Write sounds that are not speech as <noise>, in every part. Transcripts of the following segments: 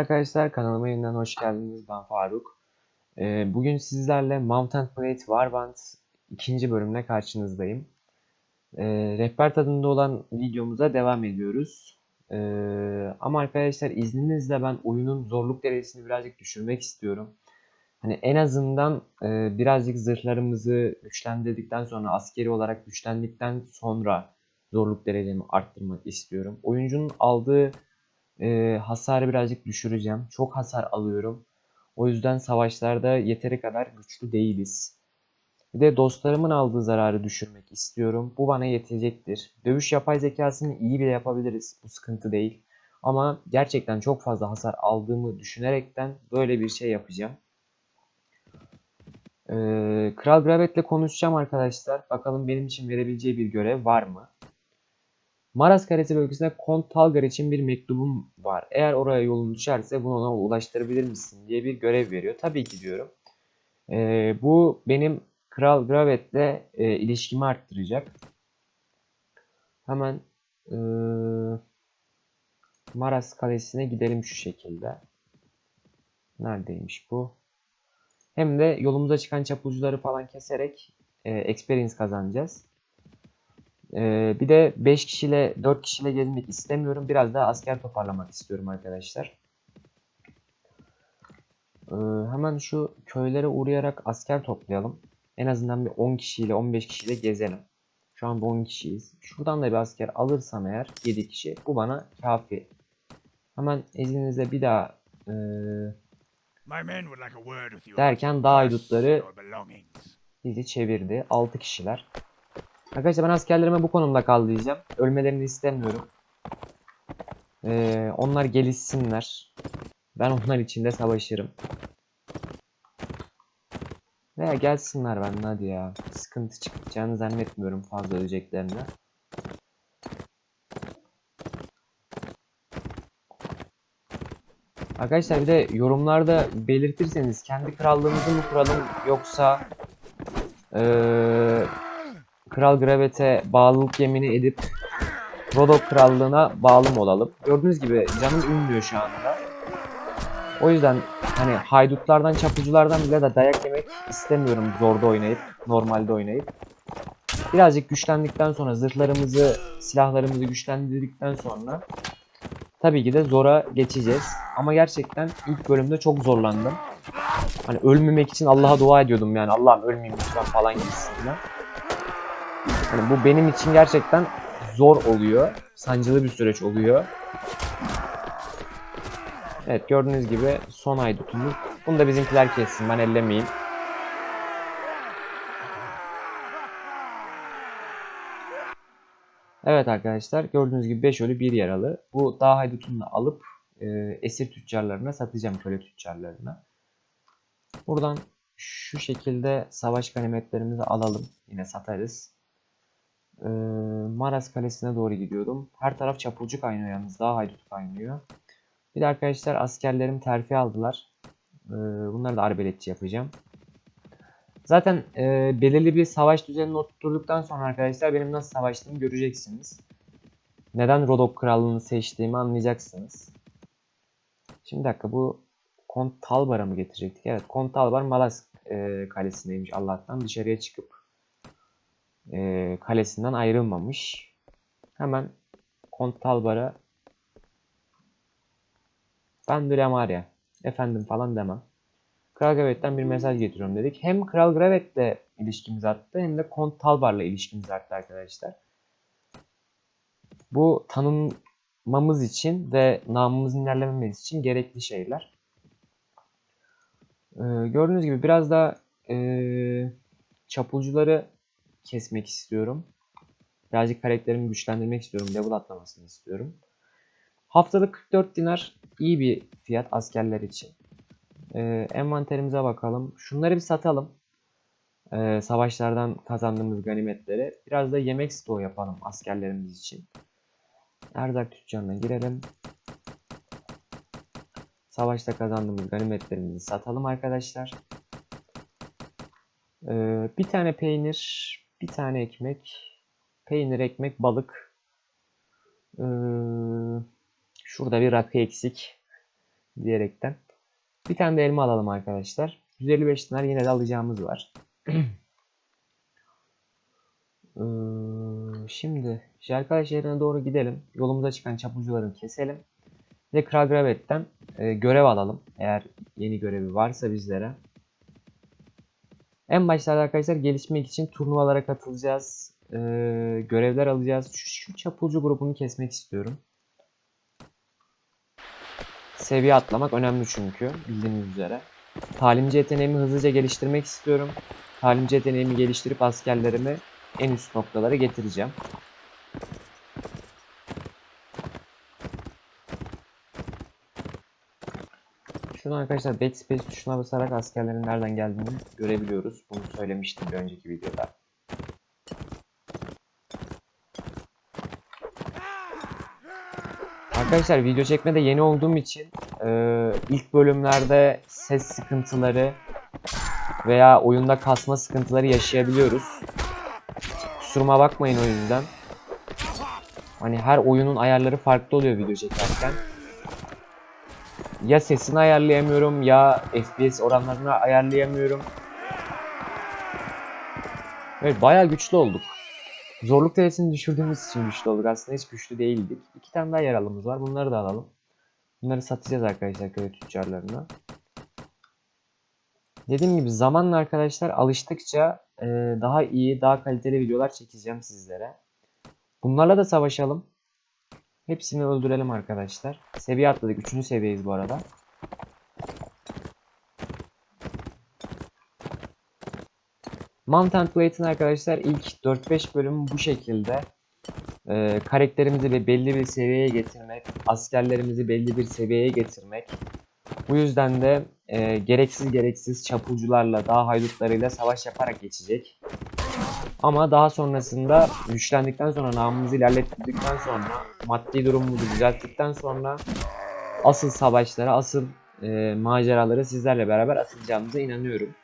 arkadaşlar kanalıma yeniden hoş geldiniz. Ben Faruk. Ee, bugün sizlerle Mountain Blade Warband ikinci bölümle karşınızdayım. Ee, rehber tadında olan videomuza devam ediyoruz. Ee, ama arkadaşlar izninizle ben oyunun zorluk derecesini birazcık düşürmek istiyorum. Hani en azından e, birazcık zırhlarımızı güçlendirdikten sonra askeri olarak güçlendikten sonra zorluk derecemi arttırmak istiyorum. Oyuncunun aldığı e, hasarı birazcık düşüreceğim. Çok hasar alıyorum. O yüzden savaşlarda yeteri kadar güçlü değiliz. Bir de dostlarımın aldığı zararı düşürmek istiyorum. Bu bana yetecektir. Dövüş yapay zekasını iyi bile yapabiliriz. Bu sıkıntı değil. Ama gerçekten çok fazla hasar aldığımı düşünerekten böyle bir şey yapacağım. Ee, Kral Gravet'le konuşacağım arkadaşlar. Bakalım benim için verebileceği bir görev var mı? Maras Kalesi bölgesinde Kont Talgar için bir mektubum var. Eğer oraya yolun düşerse bunu ona ulaştırabilir misin diye bir görev veriyor. Tabii ki diyorum. Ee, bu benim Kral Gravet'le e, ilişkimi arttıracak. Hemen e, Maras Kalesi'ne gidelim şu şekilde. Neredeymiş bu? Hem de yolumuza çıkan çapulcuları falan keserek e, experience kazanacağız. Ee, bir de 5 kişiyle 4 kişiyle gezmek istemiyorum. Biraz daha asker toparlamak istiyorum arkadaşlar. Ee, hemen şu köylere uğrayarak asker toplayalım. En azından bir 10 kişiyle 15 kişiyle gezelim. Şu an 10 kişiyiz. Şuradan da bir asker alırsam eğer 7 kişi. Bu bana kafi. Hemen izninizle bir daha e, Derken dağ haydutları bizi çevirdi. 6 kişiler. Arkadaşlar ben askerlerime bu konumda kal diyeceğim. Ölmelerini istemiyorum. Ee, onlar gelişsinler. Ben onlar için de savaşırım. Veya gelsinler ben hadi ya. Sıkıntı çıkacağını zannetmiyorum fazla öleceklerini. Arkadaşlar bir de yorumlarda belirtirseniz kendi krallığımızı mı kuralım yoksa ee, Kral Gravet'e bağlılık yemini edip Rodok Krallığına bağlı mı olalım? Gördüğünüz gibi canım ünlüyor şu anda. O yüzden hani haydutlardan, çapıcılardan bile de dayak yemek istemiyorum zorda oynayıp, normalde oynayıp. Birazcık güçlendikten sonra, zırhlarımızı, silahlarımızı güçlendirdikten sonra tabii ki de zora geçeceğiz. Ama gerçekten ilk bölümde çok zorlandım. Hani ölmemek için Allah'a dua ediyordum yani Allah'ım ölmeyeyim lütfen falan gibisinden. Yani bu benim için gerçekten zor oluyor. Sancılı bir süreç oluyor. Evet gördüğünüz gibi son aydutumuz. Bunu da bizimkiler kessin ben ellemeyeyim. Evet arkadaşlar gördüğünüz gibi 5 ölü 1 yaralı. Bu dağ haydutunu alıp e, esir tüccarlarına satacağım köle tüccarlarına. Buradan şu şekilde savaş ganimetlerimizi alalım. Yine satarız. Ee, Maras Kalesi'ne doğru gidiyordum. Her taraf çapulcu kaynıyor yalnız. Daha haydut kaynıyor. Bir de arkadaşlar askerlerim terfi aldılar. Ee, bunları da arbeletçi yapacağım. Zaten e, belirli bir savaş düzenini oturttuktan sonra arkadaşlar benim nasıl savaştığımı göreceksiniz. Neden Rodok Krallığını seçtiğimi anlayacaksınız. Şimdi dakika bu Kont Talbar'a mı getirecektik? Evet Kont Talbar Malas e, kalesindeymiş Allah'tan dışarıya çıkıp e, kalesinden ayrılmamış. Hemen Kont Talbar'a ben Dramaria efendim falan demem. Kral Gravet'ten bir mesaj getiriyorum dedik. Hem Kral Gravet'le ilişkimiz arttı hem de Kont Talbar'la ilişkimiz arttı arkadaşlar. Bu tanınmamız için ve namımızın ilerlememiz için gerekli şeyler. Ee, gördüğünüz gibi biraz da e, çapulcuları kesmek istiyorum. Birazcık karakterimi güçlendirmek istiyorum. Level atlamasını istiyorum. Haftalık 44 dinar iyi bir fiyat askerler için. Ee, envanterimize bakalım. Şunları bir satalım. Ee, savaşlardan kazandığımız ganimetleri. Biraz da yemek stoğu yapalım askerlerimiz için. Erzak tüccarına girelim. Savaşta kazandığımız ganimetlerimizi satalım arkadaşlar. Ee, bir tane peynir, bir tane ekmek, peynir, ekmek, balık. Ee, şurada bir rakı eksik. diyerekten. Bir tane de elma alalım arkadaşlar. 155 dinar yine de alacağımız var. <clears throat> Ee, Şimdi Jelkay şehrine doğru gidelim. Yolumuza çıkan çapulcuları keselim. Ve Kral Gravet'ten e, görev alalım. Eğer yeni görevi varsa bizlere. En başlarda arkadaşlar gelişmek için turnuvalara katılacağız. Ee, görevler alacağız. Şu, şu çapulcu grubunu kesmek istiyorum. Seviye atlamak önemli çünkü bildiğiniz üzere. Talimci yeteneğimi hızlıca geliştirmek istiyorum. Talimci yeteneğimi geliştirip askerlerimi en üst noktalara getireceğim. Şunu arkadaşlar backspace tuşuna basarak askerlerin nereden geldiğini görebiliyoruz. Bunu söylemiştim bir önceki videoda. Arkadaşlar video çekmede yeni olduğum için e, ilk bölümlerde ses sıkıntıları veya oyunda kasma sıkıntıları yaşayabiliyoruz. Kusuruma bakmayın o yüzden. Hani her oyunun ayarları farklı oluyor video çekerken. Ya sesini ayarlayamıyorum ya FPS oranlarını ayarlayamıyorum. Evet bayağı güçlü olduk. Zorluk derecesini düşürdüğümüz için güçlü olduk. Aslında hiç güçlü değildik. İki tane daha yaralımız var. Bunları da alalım. Bunları satacağız arkadaşlar köy tüccarlarına. Dediğim gibi zamanla arkadaşlar alıştıkça daha iyi, daha kaliteli videolar çekeceğim sizlere. Bunlarla da savaşalım. Hepsini öldürelim arkadaşlar. Seviye atladık. Üçüncü seviyeyiz bu arada. Mountain Blade'in arkadaşlar ilk 4-5 bölümü bu şekilde. Ee, karakterimizi bir belli bir seviyeye getirmek, askerlerimizi belli bir seviyeye getirmek. Bu yüzden de e, gereksiz gereksiz çapulcularla, dağ haydutlarıyla savaş yaparak geçecek. Ama daha sonrasında güçlendikten sonra, namımızı ilerlettikten sonra, maddi durumumuzu düzelttikten sonra asıl savaşlara, asıl e, maceraları sizlerle beraber atacağımıza inanıyorum.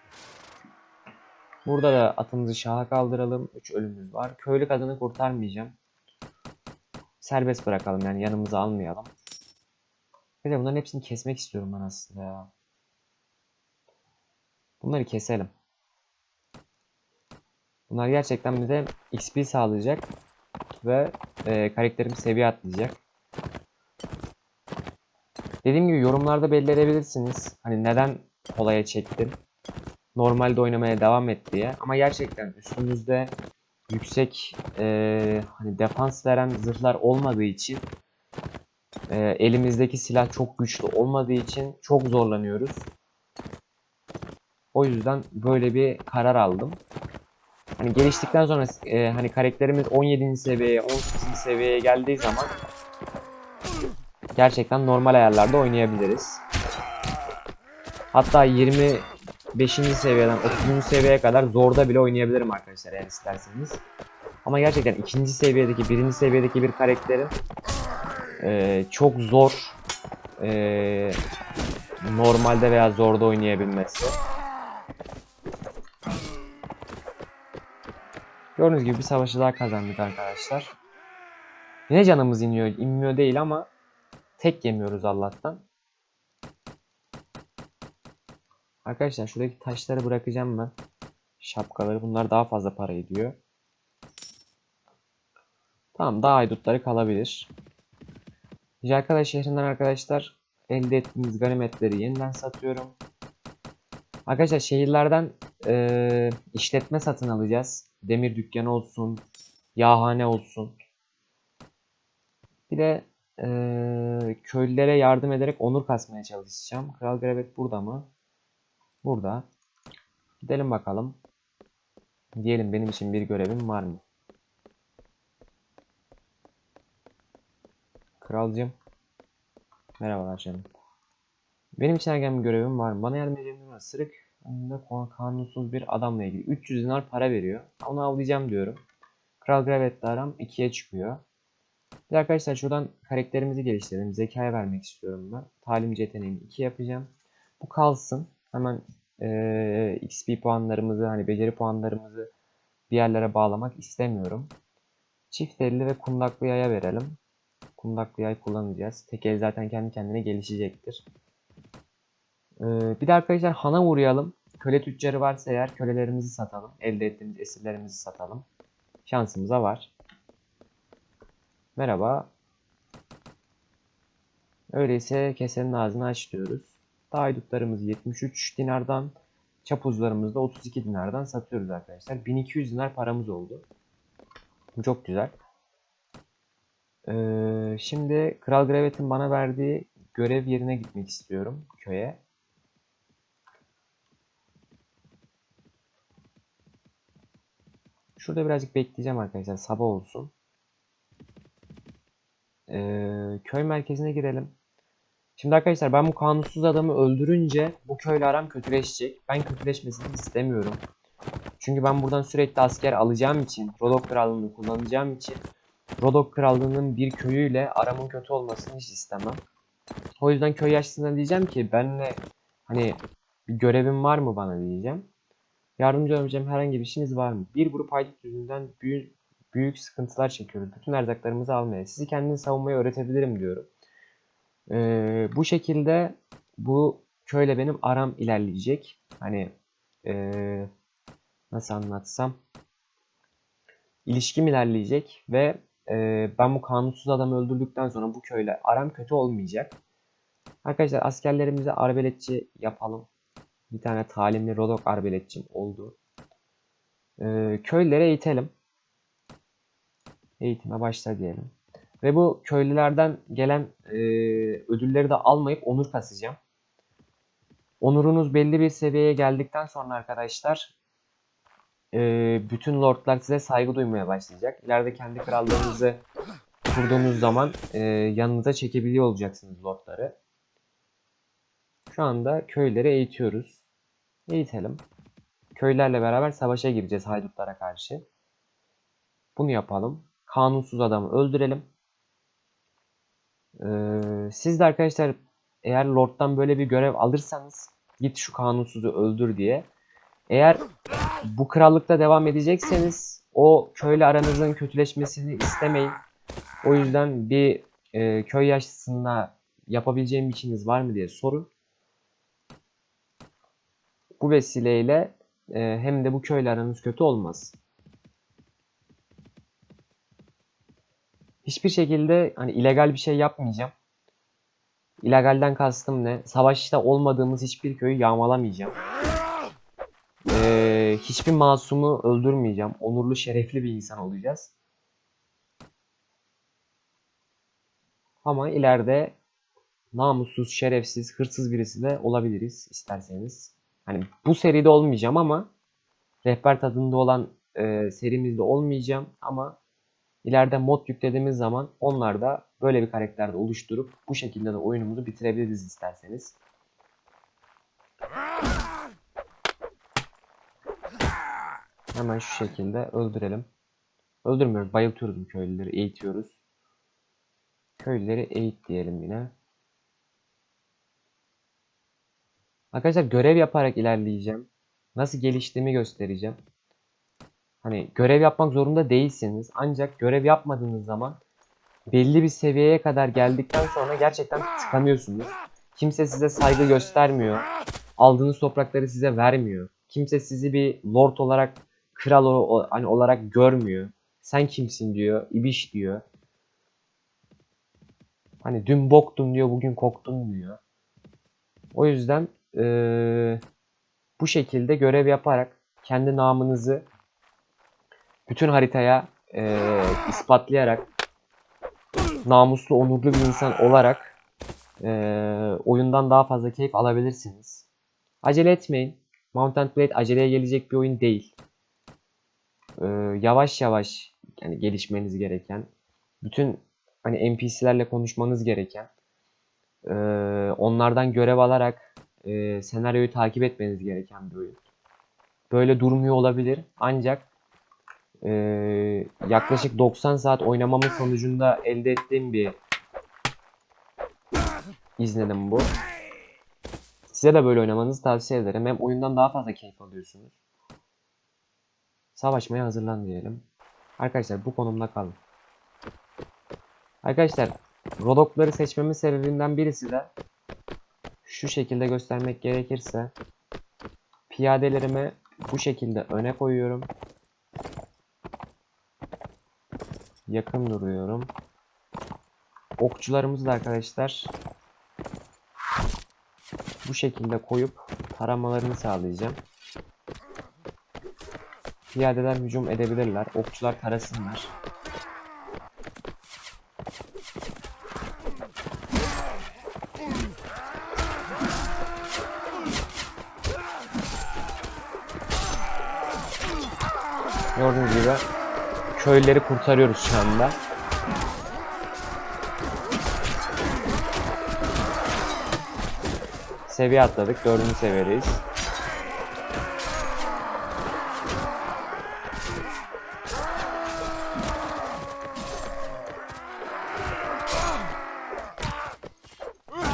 Burada da atımızı şaha kaldıralım. 3 ölümümüz var. Köylü kadını kurtarmayacağım. Serbest bırakalım yani yanımıza almayalım. Bir de bunların hepsini kesmek istiyorum ben aslında ya. Bunları keselim. Bunlar gerçekten bize XP sağlayacak ve e, karakterimiz seviye atlayacak. Dediğim gibi yorumlarda belli edebilirsiniz. Hani neden kolaya çektim. Normalde oynamaya devam et diye. Ama gerçekten üstümüzde yüksek e, hani defans veren zırhlar olmadığı için e, elimizdeki silah çok güçlü olmadığı için çok zorlanıyoruz. O yüzden böyle bir karar aldım. Hani geliştikten sonra e, hani karakterimiz 17. seviyeye, 18. seviyeye geldiği zaman gerçekten normal ayarlarda oynayabiliriz. Hatta 25. seviyeden 30. seviyeye kadar zorda bile oynayabilirim arkadaşlar eğer isterseniz. Ama gerçekten ikinci seviyedeki, birinci seviyedeki bir karakterin e, çok zor e, normalde veya zorda oynayabilmesi. Gördüğünüz gibi bir savaşı daha kazandık arkadaşlar. Yine canımız iniyor, inmiyor değil ama tek yemiyoruz Allah'tan. Arkadaşlar şuradaki taşları bırakacağım ben. Şapkaları bunlar daha fazla para ediyor. Tamam daha haydutları kalabilir. Jalkada şehrinden arkadaşlar elde ettiğimiz ganimetleri yeniden satıyorum. Arkadaşlar şehirlerden e, işletme satın alacağız. Demir dükkanı olsun, yağhane olsun. Bir de e, köylülere yardım ederek onur kasmaya çalışacağım. Kral Gravet burada mı? Burada. Gidelim bakalım. Diyelim benim için bir görevim var mı? Kralcığım. Merhabalar canım. Benim için ergen bir görevim var mı? Bana yardım edeceğim var. Sırık önünde kanunsuz bir adamla ilgili. 300 dinar para veriyor. Onu avlayacağım diyorum. Kral Gravet'le aram 2'ye çıkıyor. Bir arkadaşlar şuradan karakterimizi geliştirelim. Zekaya vermek istiyorum ben. Talimci yeteneğini 2 yapacağım. Bu kalsın. Hemen e, XP puanlarımızı hani beceri puanlarımızı bir yerlere bağlamak istemiyorum. Çift elli ve kundaklı yaya verelim. Kundaklı yay kullanacağız. Tekel zaten kendi kendine gelişecektir. Ee, bir de arkadaşlar hana uğrayalım. Köle tüccarı varsa eğer kölelerimizi satalım. Elde ettiğimiz esirlerimizi satalım. Şansımıza var. Merhaba. Öyleyse kesenin ağzını aç diyoruz. Haydutlarımızı 73 dinardan, çapuzlarımızı da 32 dinardan satıyoruz arkadaşlar. 1200 dinar paramız oldu. Çok güzel. Ee, şimdi Kral Gravet'in bana verdiği görev yerine gitmek istiyorum köye. Şurada birazcık bekleyeceğim arkadaşlar. Sabah olsun. Ee, köy merkezine girelim. Şimdi arkadaşlar ben bu kanunsuz adamı öldürünce bu köyle aram kötüleşecek. Ben kötüleşmesini istemiyorum. Çünkü ben buradan sürekli asker alacağım için, Rodok Krallığı'nı kullanacağım için Rodok Krallığı'nın bir köyüyle aramın kötü olmasını hiç istemem. O yüzden köy yaşlısına diyeceğim ki benle hani bir görevin var mı bana diyeceğim. Yardımcı olabileceğim herhangi bir işiniz var mı? Bir grup haydut yüzünden büyük, büyük sıkıntılar çekiyoruz. Bütün erzaklarımızı almaya. Sizi kendini savunmayı öğretebilirim diyorum. Ee, bu şekilde bu köyle benim aram ilerleyecek. Hani ee, nasıl anlatsam ilişkim ilerleyecek ve ee, ben bu kanunsuz adamı öldürdükten sonra bu köyle aram kötü olmayacak. Arkadaşlar askerlerimize arbeletçi yapalım. Bir tane talimli Rodok arbeletçim oldu. Ee, köylere eğitelim. Eğitime başla diyelim. Ve bu köylülerden gelen e, ödülleri de almayıp onur kasacağım. Onurunuz belli bir seviyeye geldikten sonra arkadaşlar e, bütün lordlar size saygı duymaya başlayacak. İleride kendi krallığınızı kurduğunuz zaman e, yanınıza çekebiliyor olacaksınız lordları. Şu anda köyleri eğitiyoruz. Eğitelim. Köylerle beraber savaşa gireceğiz haydutlara karşı. Bunu yapalım. Kanunsuz adamı öldürelim. Ee, siz de arkadaşlar eğer Lord'dan böyle bir görev alırsanız git şu kanunsuzu öldür diye. Eğer bu krallıkta devam edecekseniz o köyle aranızın kötüleşmesini istemeyin. O yüzden bir e, köy yaşlısında yapabileceğim bir işiniz var mı diye sorun. Bu vesileyle e, hem de bu köyle aranız kötü olmaz. Hiçbir şekilde hani illegal bir şey yapmayacağım. İlegalden kastım ne? Savaşta olmadığımız hiçbir köyü yağmalamayacağım. Ee, hiçbir masumu öldürmeyeceğim. Onurlu, şerefli bir insan olacağız. Ama ileride namussuz, şerefsiz, hırsız birisi de olabiliriz isterseniz. Hani bu seride olmayacağım ama rehber tadında olan e, serimizde olmayacağım ama ileride mod yüklediğimiz zaman onlar da böyle bir karakterde oluşturup bu şekilde de oyunumuzu bitirebiliriz isterseniz. Hemen şu şekilde öldürelim. Öldürmüyoruz, bayıltıyoruz bu köylüleri, eğitiyoruz. Köylüleri eğit diyelim yine. Arkadaşlar görev yaparak ilerleyeceğim. Nasıl geliştiğimi göstereceğim. Hani görev yapmak zorunda değilsiniz. Ancak görev yapmadığınız zaman belli bir seviyeye kadar geldikten sonra gerçekten tıkanıyorsunuz. Kimse size saygı göstermiyor. Aldığınız toprakları size vermiyor. Kimse sizi bir lord olarak, kral hani olarak görmüyor. Sen kimsin diyor, ibiş diyor. Hani dün boktun diyor, bugün koktun diyor. O yüzden eee, bu şekilde görev yaparak kendi namınızı bütün haritaya eee, ispatlayarak namuslu, onurlu bir insan olarak eee, oyundan daha fazla keyif alabilirsiniz. Acele etmeyin. Mountain Blade aceleye gelecek bir oyun değil. Eee, yavaş yavaş yani gelişmeniz gereken, bütün hani NPC'lerle konuşmanız gereken, eee, onlardan görev alarak eee, senaryoyu takip etmeniz gereken bir oyun. Böyle durmuyor olabilir ancak eee, yaklaşık 90 saat oynamamın sonucunda elde ettiğim bir izlenim bu. Size de böyle oynamanızı tavsiye ederim. Hem oyundan daha fazla keyif alıyorsunuz. Savaşmaya hazırlan diyelim. Arkadaşlar bu konumda kalın. Arkadaşlar Rodokları seçmemin sebebinden birisi de şu şekilde göstermek gerekirse piyadelerimi bu şekilde öne koyuyorum. Yakın duruyorum. Okçularımızı da arkadaşlar bu şekilde koyup taramalarını sağlayacağım. Piyadeler hücum edebilirler. Okçular tarasınlar. Köylüleri kurtarıyoruz şu anda. Seviye atladık. Dördüncü seviyedeyiz.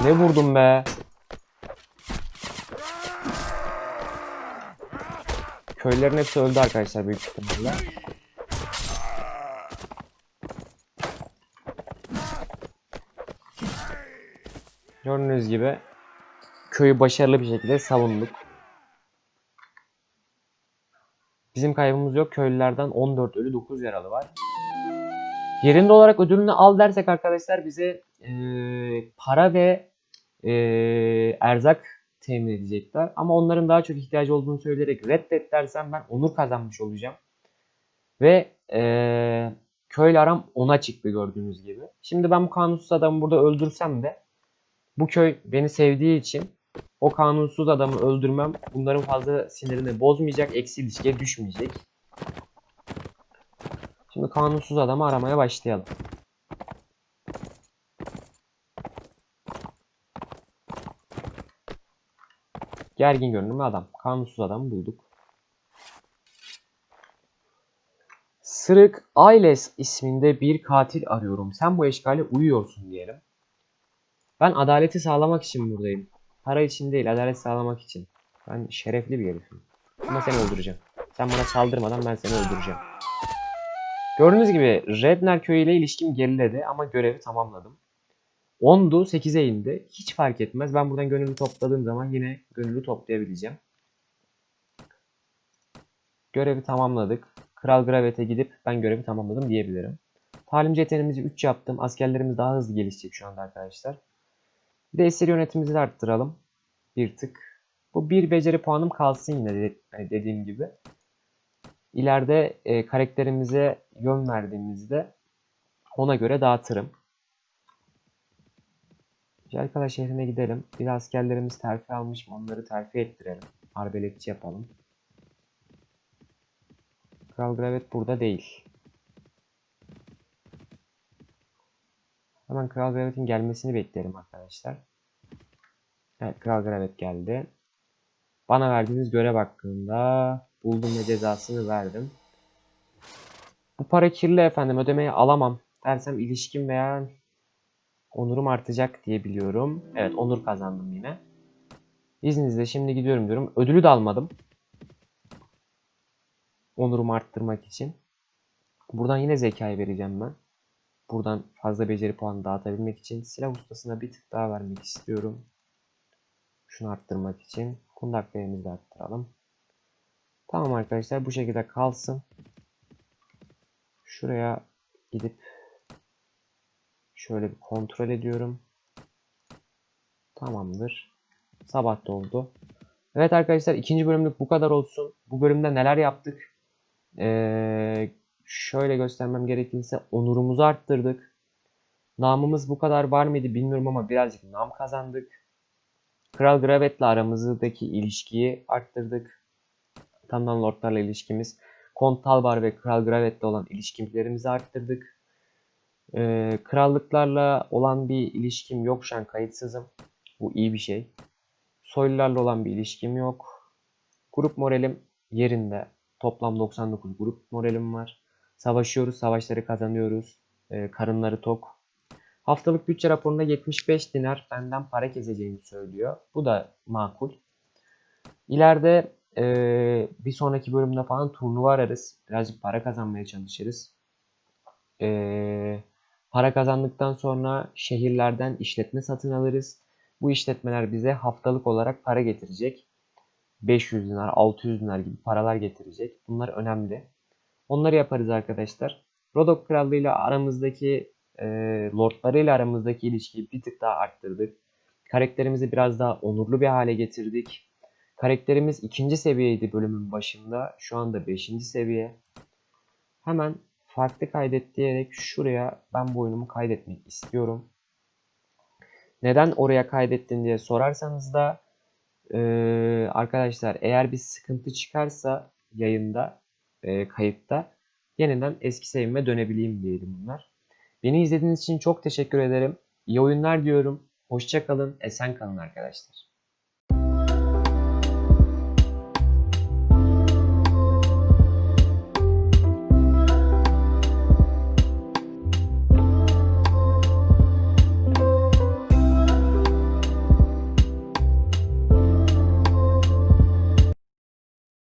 Ne vurdum be? Köylülerin hepsi öldü arkadaşlar büyük ihtimalle. Gördüğünüz gibi köyü başarılı bir şekilde savunduk. Bizim kaybımız yok. Köylülerden 14 ölü 9 yaralı var. Yerinde olarak ödülünü al dersek arkadaşlar bize eee, para ve eee, erzak temin edecekler. Ama onların daha çok ihtiyacı olduğunu söyleyerek reddet dersem ben onur kazanmış olacağım. Ve eee köyle aram 10'a çıktı gördüğünüz gibi. Şimdi ben bu kanunsuz adamı burada öldürsem de bu köy beni sevdiği için o kanunsuz adamı öldürmem bunların fazla sinirini bozmayacak, eksi ilişkiye düşmeyecek. Şimdi kanunsuz adamı aramaya başlayalım. Gergin görünümlü adam. Kanunsuz adamı bulduk. Sırık Ailes isminde bir katil arıyorum. Sen bu eşkale uyuyorsun diyelim. Ben adaleti sağlamak için buradayım. Para için değil, adalet sağlamak için. Ben şerefli bir herifim. Ama seni öldüreceğim. Sen bana saldırmadan ben seni öldüreceğim. Gördüğünüz gibi Redner köyü ile ilişkim geriledi ama görevi tamamladım. 10'du 8'e indi. Hiç fark etmez. Ben buradan gönüllü topladığım zaman yine gönüllü toplayabileceğim. Görevi tamamladık. Kral Gravet'e gidip ben görevi tamamladım diyebilirim. Talimci yeteneğimizi 3 yaptım. Askerlerimiz daha hızlı gelişecek şu anda arkadaşlar. Bir de esir yönetimimizi arttıralım. Bir tık. Bu bir beceri puanım kalsın yine hani dediğim gibi. İleride e, karakterimize yön verdiğimizde ona göre dağıtırım. Jalkala şehrine gidelim. Bir askerlerimiz terfi almış mı onları terfi ettirelim. Arbeletçi yapalım. Kral Gravet burada değil. Hemen Kral Gravet'in gelmesini beklerim arkadaşlar. Evet Kral Gravet geldi. Bana verdiğiniz görev hakkında buldum ve cezasını verdim. Bu para kirli efendim ödemeyi alamam dersem ilişkim veya onurum artacak diye biliyorum. Evet onur kazandım yine. İzninizle şimdi gidiyorum diyorum. Ödülü de almadım. Onurumu arttırmak için. Buradan yine zekayı vereceğim ben. Buradan fazla beceri puanı dağıtabilmek için silah ustasına bir tık daha vermek istiyorum. Şunu arttırmak için. Kundak değerimizi de arttıralım. Tamam arkadaşlar bu şekilde kalsın. Şuraya gidip şöyle bir kontrol ediyorum. Tamamdır. Sabah da oldu. Evet arkadaşlar ikinci bölümlük bu kadar olsun. Bu bölümde neler yaptık? Ee, şöyle göstermem gerekirse onurumuzu arttırdık. Namımız bu kadar var mıydı bilmiyorum ama birazcık nam kazandık. Kral Gravet'le aramızdaki ilişkiyi arttırdık. Tandan Lordlarla ilişkimiz. Kont Talbar ve Kral Gravet'le olan ilişkilerimizi arttırdık. Ee, krallıklarla olan bir ilişkim yok şu an kayıtsızım. Bu iyi bir şey. Soylularla olan bir ilişkim yok. Grup moralim yerinde. Toplam 99 grup moralim var. Savaşıyoruz, savaşları kazanıyoruz. Ee, karınları tok. Haftalık bütçe raporunda 75 dinar benden para keseceğini söylüyor. Bu da makul. İleride eee, bir sonraki bölümde falan turnuva ararız. Birazcık para kazanmaya çalışırız. Eee, para kazandıktan sonra şehirlerden işletme satın alırız. Bu işletmeler bize haftalık olarak para getirecek. 500 dinar, 600 dinar gibi paralar getirecek. Bunlar önemli. Onları yaparız arkadaşlar. Rodok Krallığı ile aramızdaki e, lordlarıyla aramızdaki ilişkiyi bir tık daha arttırdık. Karakterimizi biraz daha onurlu bir hale getirdik. Karakterimiz ikinci seviyeydi bölümün başında. Şu anda beşinci seviye. Hemen farklı kaydet diyerek şuraya ben bu oyunumu kaydetmek istiyorum. Neden oraya kaydettin diye sorarsanız da eee, arkadaşlar eğer bir sıkıntı çıkarsa yayında, eee, kayıtta yeniden eski sevime dönebileyim diyelim bunlar. Beni izlediğiniz için çok teşekkür ederim. İyi oyunlar diyorum. Hoşça kalın, esen kalın arkadaşlar.